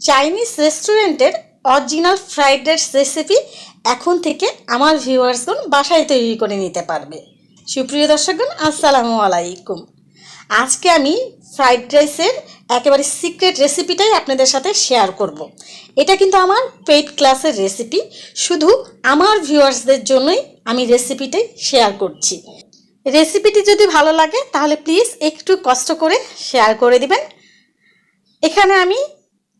Chinese রেস্টুরেন্টের original fried rice recipe এখন থেকে আমার ভিউয়ার্সগণ বাসায় তৈরি করে নিতে পারবে। সুপ্রিয় দর্শকগণ, আসসালামু আলাইকুম। আজকে আমি ফ্রাইড রাইসের একেবারে সিক্রেট রেসিপিটাই আপনাদের সাথে শেয়ার করব। এটা কিন্তু আমার পেইড ক্লাসের রেসিপি শুধু আমার ভিউয়ার্সদের জন্যই আমি রেসিপিটাই শেয়ার করছি। রেসিপিটি যদি ভালো লাগে, তাহলে প্লিজ একটু কষ্ট করে শেয়ার করে দিবেন। এখানে আমি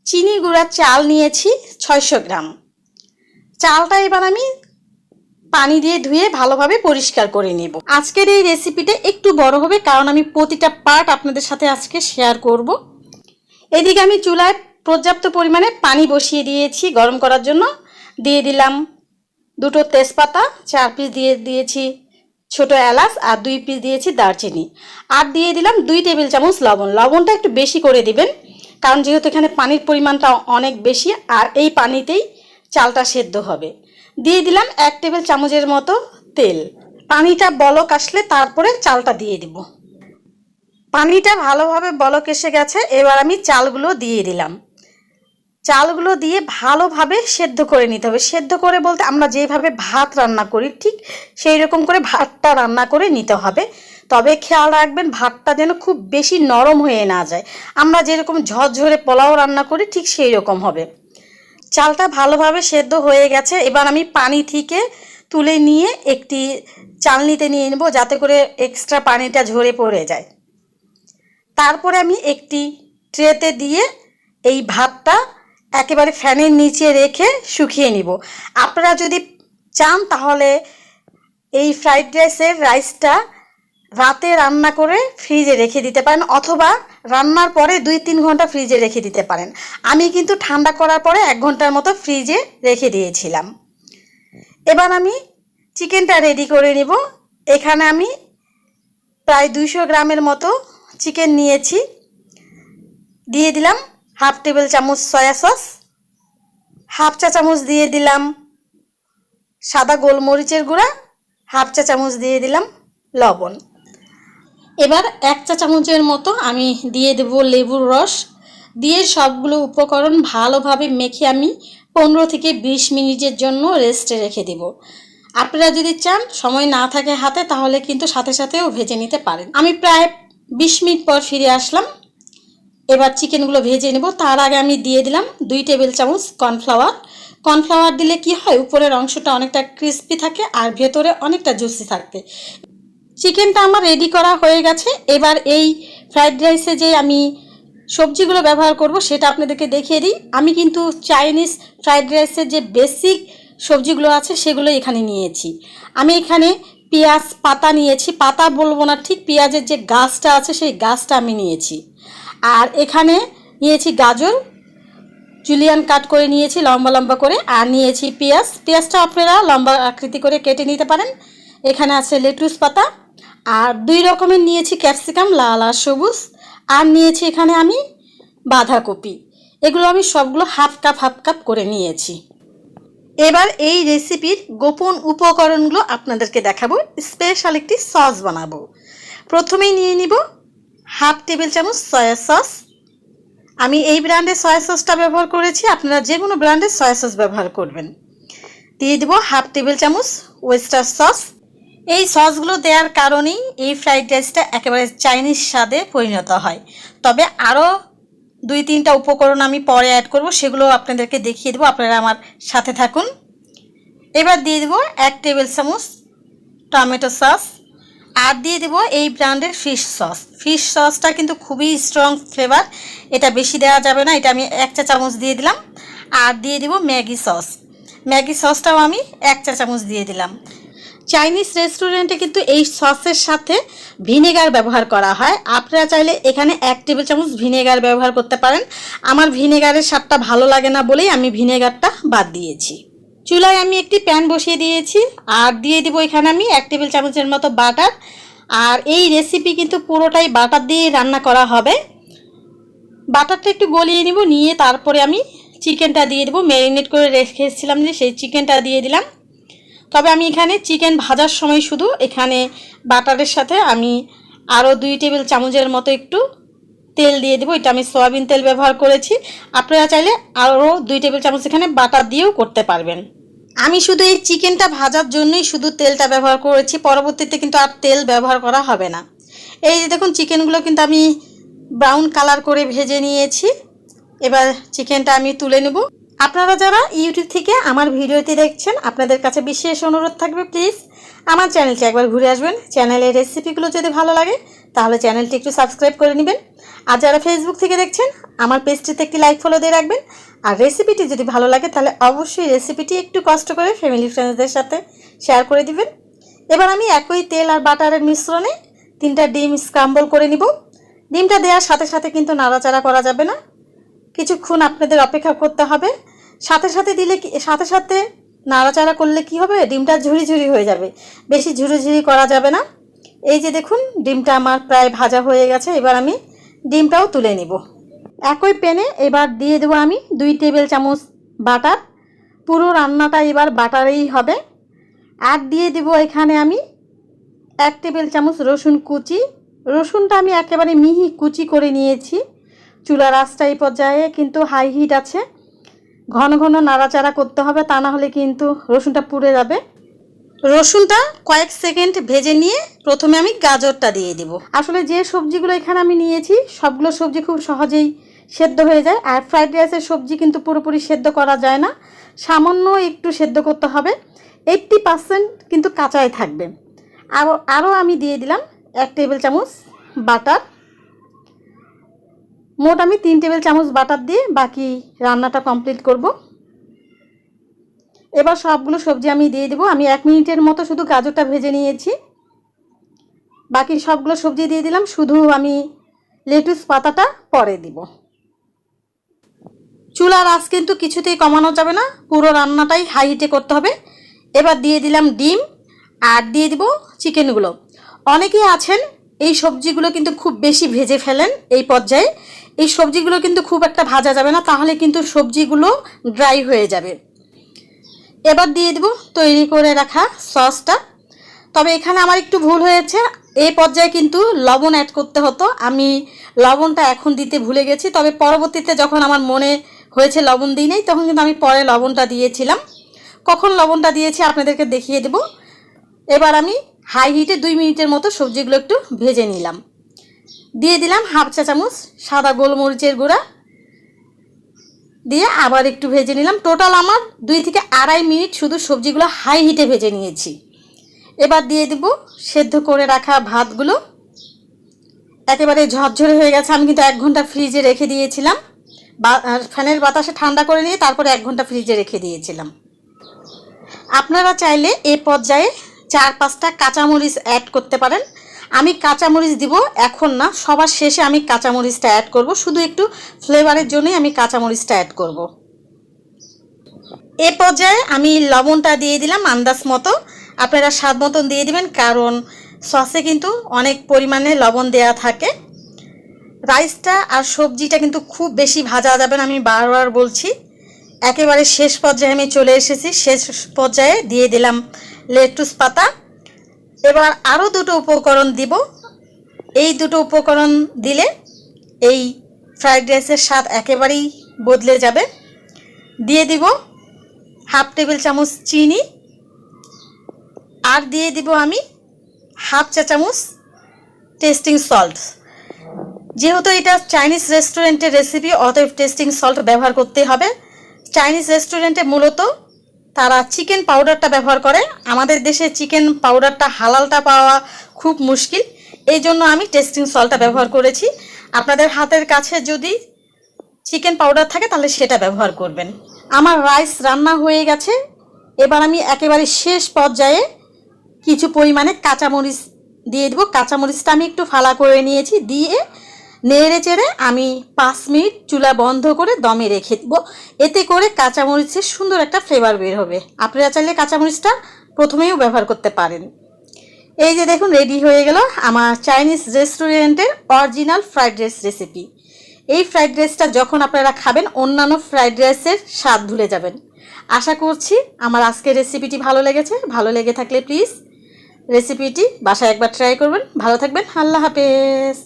চিনি গুঁড়া চাল নিয়েছি ছয়শো গ্রাম। চালটা এবার আমি পানি দিয়ে ধুয়ে ভালোভাবে পরিষ্কার করে নেব। আজকের এই রেসিপিটা একটু বড় হবে কারণ আমি প্রতিটা পার্ট আপনাদের সাথে আজকে শেয়ার করব। এদিকে আমি চুলায় পর্যাপ্ত পরিমাণে পানি বসিয়ে দিয়েছি গরম করার জন্য। দিয়ে দিলাম দুটো তেজপাতা, চার পিস দিয়ে দিয়েছি ছোট এলাচ আর দুই পিস দিয়েছি দারচিনি। আর দিয়ে দিলাম দুই টেবিল চামচ লবণ। লবণটা একটু বেশি করে দিবেন। কারণ যেহেতু এখানে পানির পরিমাণটা অনেক বেশি, আর এই পানিতেই চালটা সেদ্ধ হবে। দিয়ে দিলাম এক টেবিল চামচের মতো তেল। পানিটা বলক আসলে তারপরে চালটা দিয়ে দিব। পানিটা ভালোভাবে বলক এসে গেছে, এবার আমি চালগুলো দিয়ে দিলাম। চালগুলো দিয়ে ভালোভাবে সেদ্ধ করে নিতে হবে। সেদ্ধ করে বলতে আমরা যেভাবে ভাত রান্না করি, ঠিক সেই রকম করে ভাতটা রান্না করে নিতে হবে। তবে খেয়াল রাখবেন, ভাতটা যেন খুব বেশি নরম হয়ে না যায়। আমরা যেরকম ঝরঝরে পোলাও রান্না করি, ঠিক সেই রকম হবে। চালটা ভালোভাবে সেদ্ধ হয়ে গেছে। এবার আমি পানি থেকে তুলে নিয়ে একটি চালনিতে নিয়ে নেব, যাতে করে এক্সট্রা পানিটা ঝরে পড়ে যায়। তারপরে আমি একটি ট্রেতে দিয়ে এই ভাতটা একেবারে ফ্যানের নিচে রেখে শুকিয়ে নিব। আপনারা যদি চান তাহলে এই ফ্রাইড রাইসের রাইসটা রাতে রান্না করে ফ্রিজে রেখে দিতে পারেন অথবা রান্নার পরে দুই তিন ঘণ্টা ফ্রিজে রেখে দিতে পারেন। আমি কিন্তু ঠান্ডা করার পরে এক ঘণ্টার মতো ফ্রিজে রেখে দিয়েছিলাম। এবার আমি চিকেনটা রেডি করে নিব। এখানে আমি প্রায় দুইশো গ্রামের মতো চিকেন নিয়েছি। দিয়ে দিলাম হাফ টেবিল চামচ সয়া সস, হাফ চা চামচ দিয়ে দিলাম সাদা গোলমরিচের গুঁড়া, হাফ চা চামচ দিয়ে দিলাম লবণ। এবার এক চা চামচের মতো আমি দিয়ে দেব লেবুর রস। দিয়ে সবগুলো উপকরণ ভালোভাবে মেখে আমি পনেরো থেকে বিশ মিনিটের জন্য রেস্টে রেখে দেব। আপনারা যদি চান, সময় না থাকে হাতে, তাহলে কিন্তু সাথে সাথেও ভেজে নিতে পারেন। আমি প্রায় বিশ মিনিট পর ফিরে আসলাম। এবার চিকেনগুলো ভেজে নেব। তার আগে আমি দিয়ে দিলাম দুই টেবিল চামচ কর্নফ্লাওয়ার। কর্নফ্লাওয়ার দিলে কি হয়? উপরের অংশটা অনেকটা ক্রিস্পি থাকে আর ভেতরে অনেকটা জুসি থাকে চিকেনটা আমার রেডি করা হয়ে গেছে। এবার এই ফ্রাইড রাইসে যে আমি সবজিগুলো ব্যবহার করব, সেটা আপনাদেরকে দেখিয়ে দিই। আমি কিন্তু চাইনিজ ফ্রাইড রাইসের যে বেসিক সবজিগুলো আছে, সেগুলো এখানে নিয়েছি। আমি এখানে পেঁয়াজ পাতা নিয়েছি। পাতা বলব না, ঠিক পেঁয়াজের যে গাছটা আছে, সেই গাছটা আমি নিয়েছি। আর এখানে নিয়েছি গাজর। জুলিয়ান কাট করে নিয়েছি, লম্বা লম্বা করে। আর নিয়েছি পেঁয়াজ। পেঁয়াজটা আপনারা লম্বা আকৃতি করে কেটে নিতে পারেন। এখানে আছে লেটুস পাতা। আর দুই রকমের নিয়েছি ক্যাপসিকাম, লাল আর সবুজ। আর নিয়েছি এখানে আমি বাঁধাকপি। এগুলো আমি সবগুলো হাফ কাপ হাফ কাপ করে নিয়েছি। এবার এই রেসিপির গোপন উপকরণগুলো আপনাদেরকে দেখাবো। স্পেশাল একটি সস বানাবো। প্রথমেই নিয়ে নিব হাফ টেবিল চামচ সয়া সস। আমি এই ব্র্যান্ডের সয়া সসটা ব্যবহার করেছি। আপনারা যে কোনো ব্র্যান্ডের সয়া সস ব্যবহার করবেন। দিয়ে দিব হাফ টেবিল চামচ ওয়েস্টার সস। এই সসগুলো দেওয়ার কারণেই এই ফ্রাইড রাইসটা একেবারে চাইনিজ স্বাদে পরিণত হয়। তবে আরও দুই, তিনটা উপকরণ আমি পরে অ্যাড করব, সেগুলো আপনাদেরকে দেখিয়ে দেবো। আপনারা আমার সাথে থাকুন। এবার দিয়ে দেবো এক টেবিল চামচ টমেটো সস আর দিয়ে দেবো এই ব্র্যান্ডের ফিশ সস। ফিশ সসটা কিন্তু খুবই স্ট্রং ফ্লেভার এটা বেশি দেওয়া যাবে না, এটা আমি এক চা চামচ দিয়ে দিলাম। আর দিয়ে দেবো ম্যাগি সস। ম্যাগি সসটাও আমি এক চা চামচ দিয়ে দিলাম। চাইনিজ রেস্টুরেন্টে কিন্তু এই সসের সাথে ভিনেগার ব্যবহার করা হয়। আপনারা চাইলে এখানে এক টেবিল চামচ ভিনেগার ব্যবহার করতে পারেন। আমার ভিনেগারের স্বাদটা ভালো লাগে না বলেই আমি ভিনেগারটা বাদ দিয়েছি। চুলায় আমি একটি প্যান বসিয়ে দিয়েছি। আর দিয়ে দিব এখানে আমি এক টেবিল চামচের মতো বাটার আর এই রেসিপি কিন্তু পুরোটাই বাটার দিয়ে রান্না করা হবে। বাটারটা একটু গলিয়ে নিব, নিয়ে তারপরে আমি চিকেনটা দিয়ে দেবো। ম্যারিনেট করে রেখেছিলাম যে সেই চিকেনটা দিয়ে দিলাম। তবে আমি এখানে চিকেন ভাজার সময় শুধু এখানে বাটারের সাথে আমি আরও দুই টেবিল চামচের মতো একটু তেল দিয়ে দেবো। এটা আমি সয়াবিন তেল ব্যবহার করেছি। আপনারা চাইলে আরও দুই টেবিল চামচ এখানে বাটার দিয়েও করতে পারবেন। আমি শুধু এই চিকেনটা ভাজার জন্যই শুধু তেলটা ব্যবহার করেছি। পরবর্তীতে কিন্তু আর তেল ব্যবহার করা হবে না। এই যে দেখুন, চিকেনগুলো কিন্তু আমি ব্রাউন কালার করে ভেজে নিয়েছি। এবার চিকেনটা আমি তুলে নেব। আপনারা যারা ইউটিউব থেকে আমার ভিডিওটি দেখছেন, আপনাদের কাছে বিশেষ অনুরোধ থাকবে প্লিজ আমার চ্যানেলটি একবার ঘুরে আসবেন। চ্যানেলের রেসিপিগুলো যদি ভালো লাগে, তাহলে চ্যানেলটি একটু সাবস্ক্রাইব করে নেবেন। আর যারা ফেসবুক থেকে দেখছেন, আমার পেজটিতে একটি লাইক ফলো দিয়ে রাখবেন। আর রেসিপিটি যদি ভালো লাগে, তাহলে অবশ্যই রেসিপিটি একটু কষ্ট করে ফ্যামিলি ফ্রেন্ডসদের সাথে শেয়ার করে দিবেন। এবার আমি একই তেল আর বাটারের মিশ্রণে তিনটা ডিম স্ক্রাম্বল করে নিব। ডিমটা দেওয়ার সাথে সাথে কিন্তু নাড়াচাড়া করা যাবে না। কিছুক্ষণ আপনাদের অপেক্ষা করতে হবে। সাথে সাথে দিলে সাথে সাথে নাড়াচাড়া করলে কি হবে? ডিমটা ঝুরি ঝুরি হয়ে যাবে। বেশি ঝুরি ঝুরি করা যাবে না। এই যে দেখুন, ডিমটা আমার প্রায় ভাজা হয়ে গেছে। এবার আমি ডিমটাও তুলে নিব। একই প্যানে এবার দিয়ে দেবো আমি দুই টেবিল চামচ বাটার। পুরো রান্নাটা এবার বাটারেই হবে। আর দিয়ে দেবো এখানে আমি এক টেবিল চামচ রসুন কুচি। রসুনটা আমি একেবারে মিহি কুচি করে নিয়েছি। চুলার আঁচটা এই পর্যায়ে কিন্তু হাই হিট আছে। ঘন ঘন নাড়াচাড়া করতে হবে, তা না হলে কিন্তু রসুনটা পুড়ে যাবে। রসুনটা কয়েক সেকেন্ড ভেজে নিয়ে প্রথমে আমি গাজরটা দিয়ে দিব। আসলে যে সবজিগুলো এখানে আমি নিয়েছি, সবগুলো সবজি খুব সহজেই সেদ্ধ হয়ে যায়। আর ফ্রাইড রাইসের সবজি কিন্তু পুরোপুরি সেদ্ধ করা যায় না। সামান্য একটু সেদ্ধ করতে হবে। এইট্টি পার্সেন্ট কিন্তু কাঁচাই থাকবে। আরও আরও আমি দিয়ে দিলাম এক টেবিল চামচ বাটার। মোট আমি তিন টেবিল চামচ বাটার দিয়ে বাকি রান্নাটা কমপ্লিট করব। এবার সবগুলো সবজি আমি দিয়ে দেবো। আমি এক মিনিটের মতো শুধু গাজরটা ভেজে নিয়েছি। বাকি সবগুলো সবজি দিয়ে দিলাম। শুধু আমি লেটুস পাতাটা পরে দিব। চুলার আঁচ কিন্তু কিছুতেই কমানো যাবে না। পুরো রান্নাটাই হাই হিটে করতে হবে। এবার দিয়ে দিলাম ডিম। আর দিয়ে দিব চিকেনগুলো। অনেকেই আছেন এই সবজিগুলো কিন্তু খুব বেশি ভেজে ফেলেন এই পর্যায়ে। এই সবজিগুলো কিন্তু খুব একটা ভাজা যাবে না, তাহলে কিন্তু সবজিগুলো ড্রাই হয়ে যাবে। এবার দিয়ে দেবো তৈরি করে রাখা সসটা। তবে এখানে আমার একটু ভুল হয়েছে, এই পর্যায়ে কিন্তু লবণ অ্যাড করতে হতো। আমি লবণটা এখন দিতে ভুলে গেছি, তবে পরবর্তীতে যখন আমার মনে হয়েছে লবণ দিই নাই, তখন কিন্তু আমি পরে লবণটা দিয়েছিলাম। কখন লবণটা দিয়েছি আপনাদেরকে দেখিয়ে দেব। এবার আমি হাই হিটে দুই মিনিটের মতো সবজিগুলো একটু ভেজে নিলাম। দিয়ে দিলাম হাফ চা চামচ সাদা গোলমরিচের গুঁড়া। দিয়ে আবার একটু ভেজে নিলাম। টোটাল আমার দুই থেকে আড়াই মিনিট শুধু সবজিগুলো হাই হিটে ভেজে নিয়েছি। এবার দিয়ে দেব সেদ্ধ করে রাখা ভাতগুলো। একেবারে ঝরঝরে হয়ে গেছে, আমি কিন্তু এক ঘণ্টা ফ্রিজে রেখে দিয়েছিলাম। বা ফ্যানের বাতাসে ঠান্ডা করে নিয়ে তারপরে এক ঘণ্টা ফ্রিজে রেখে দিয়েছিলাম। আপনারা চাইলে এ পর্যায়ে চার পাঁচটা কাঁচামরিচ অ্যাড করতে পারেন। আমি কাঁচামরিচ দিব এখন না, সবার শেষে আমি কাঁচামরিচটা অ্যাড করব। শুধু একটু ফ্লেভারের জন্যই আমি কাঁচামরিচটা অ্যাড করব। এ পর্যায়ে আমি লবণটা দিয়ে দিলাম আন্দাজ মতো। আপনারা স্বাদ মতন দিয়ে দিবেন, কারণ সসে কিন্তু অনেক পরিমাণে লবণ দেয়া থাকে। রাইসটা আর সবজিটা কিন্তু খুব বেশি ভাজা যাবে না, আমি বারবার বলছি। একেবারে শেষ পর্যায়ে আমি চলে এসেছি, শেষ পর্যায়ে দিয়ে দিলাম লেটুস পাতা। এবার আরও দুটো উপকরণ দিব। এই দুটো উপকরণ দিলে এই ফ্রাইড রাইসের স্বাদ একেবারেই বদলে যাবে। দিয়ে দিব হাফ টেবিল চামচ চিনি। আর দিয়ে দিব আমি হাফ চা চামচ টেস্টিং সল্ট। যেহেতু এটা চাইনিজ রেস্টুরেন্টের রেসিপি, অতএব টেস্টিং সল্ট ব্যবহার করতে হবে। চাইনিজ রেস্টুরেন্টে মূলত তারা চিকেন পাউডারটা ব্যবহার করে। আমাদের দেশে চিকেন পাউডারটা হালালটা পাওয়া খুব মুশকিল। এই জন্য আমি টেস্টিং সলটা ব্যবহার করেছি। আপনাদের হাতের কাছে যদি চিকেন পাউডার থাকে, তাহলে সেটা ব্যবহার করবেন। আমার রাইস রান্না হয়ে গেছে। এবার আমি একেবারে শেষ পর্যায়ে কিছু পরিমাণে কাঁচামরিচ দিয়ে দেবো। কাঁচামরিচটা আমি একটু ফালা করে নিয়েছি, দিয়ে নেড়ে চেড়ে আমি পাঁচ মিনিট চুলা বন্ধ করে দমে রেখে দেবো। এতে করে কাঁচামরিচের সুন্দর একটা ফ্লেভার বের হবে। আপনারা চাইলে কাঁচামরিচটা প্রথমেও ব্যবহার করতে পারেন। এই যে দেখুন রেডি হয়ে গেল আমার চাইনিজ রেস্টুরেন্টের অরিজিনাল ফ্রাইড রাইস রেসিপি এই ফ্রাইড রাইসটা যখন আপনারা খাবেন, অন্যান্য ফ্রাইড রাইসের স্বাদ ভুলে যাবেন। আশা করছি আমার আজকের রেসিপিটি ভালো লেগেছে। ভালো লেগে থাকলে প্লিজ রেসিপিটি বাসায় একবার ট্রাই করবেন। ভালো থাকবেন। আল্লাহ হাফেজ।